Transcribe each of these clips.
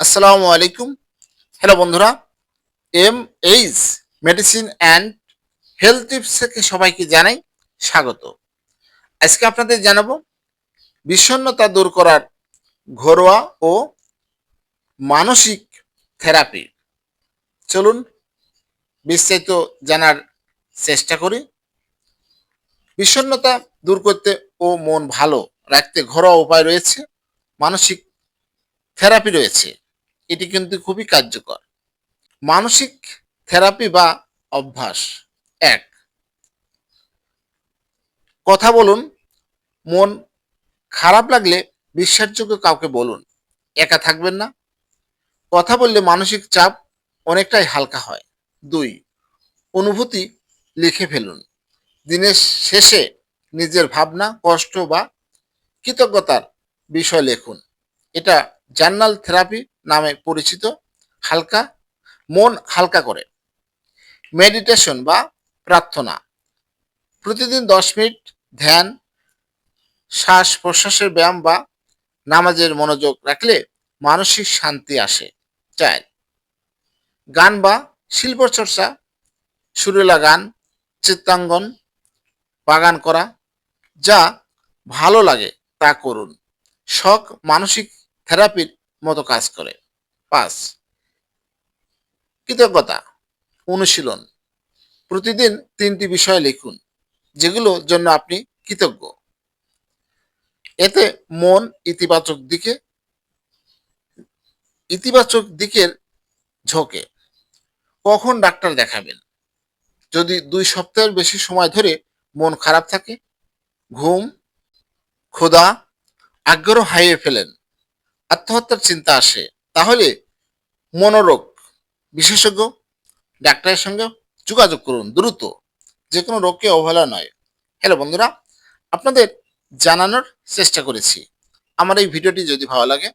আসসালামু আলাইকুম। হ্যালো বন্ধুরা, M H medicine and health tips থেকে সবাইকে জানাই স্বাগত। আজকে আপনাদের জানাব বিষণ্ণতা দূর করার ঘরোয়া ও মানসিক থেরাপি। চলুন বিস্তারিত জানার চেষ্টা করি। বিষণ্ণতা দূর করতে ও মন ভালো রাখতে ঘরোয়া উপায় রয়েছে, মানসিক থেরাপি রয়েছে। এটি কিন্তু খুবই কার্যকর। মানসিক থেরাপি বা অভ্যাস এক। কথা বলুন, মন খারাপ লাগলে বিশ্বাসযোগ্য কাউকে বলুন, একা থাকবেন না। কথা বললে মানসিক চাপ অনেকটাই হালকা হয়। দুই, অনুভূতি লিখে ফেলুন। দিনের শেষে নিজের ভাবনা, কষ্ট বা কৃতজ্ঞতার বিষয় লিখুন। এটা জার্নাল থেরাপি নামে পরিচিত, হালকা, মন হালকা করে। মেডিটেশন বা প্রার্থনা। প্রতিদিন দশ মিনিট ধ্যান, শ্বাস প্রশ্বাসের ব্যায়াম বা নামাজের মনোযোগ রাখলে মানসিক শান্তি আসে। চার, গান বা শিল্প চর্চা সুরেলা গান, চিত্রাঙ্গন, বাগান করা, যা ভালো লাগে তা করুন। শখ, মানসিক থেরাপির মতো কাজ করে। পাঁচ, কৃতজ্ঞতা, অনুশীলন। প্রতিদিন তিনটি বিষয় লিখুন, যেগুলোর জন্য আপনি কৃতজ্ঞ। এতে মন ইতিবাচক দিকে, ইতিবাচক দিকের ঝোঁকে। কখন ডাক্তার দেখাবেন? যদি দুই সপ্তাহের বেশি সময় ধরে মন খারাপ থাকে, ঘুম, ক্ষুধা, আগ্রহ হারিয়ে ফেলেন আত্মহত্যার চিন্তা আসে, তাহলে মনোরোগ বিশেষজ্ঞ, ডাক্তারের সঙ্গে যোগাযোগ করুন দ্রুত। যে কোনো রোগকে অবহেলা নয়। হ্যালো বন্ধুরা, আপনাদের জানানোর চেষ্টা করেছি। আমার এই ভিডিওটি যদি ভালো লাগে,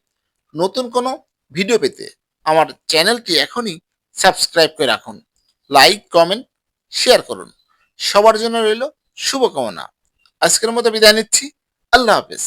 নতুন কোনো ভিডিও পেতে আমার চ্যানেলটি এখনই সাবস্ক্রাইব করে রাখুন। লাইক, কমেন্ট, শেয়ার করুন। সবার জন্য রইল শুভকামনা। আজকের মতো বিদায় নিচ্ছি। আল্লাহ হাফেজ।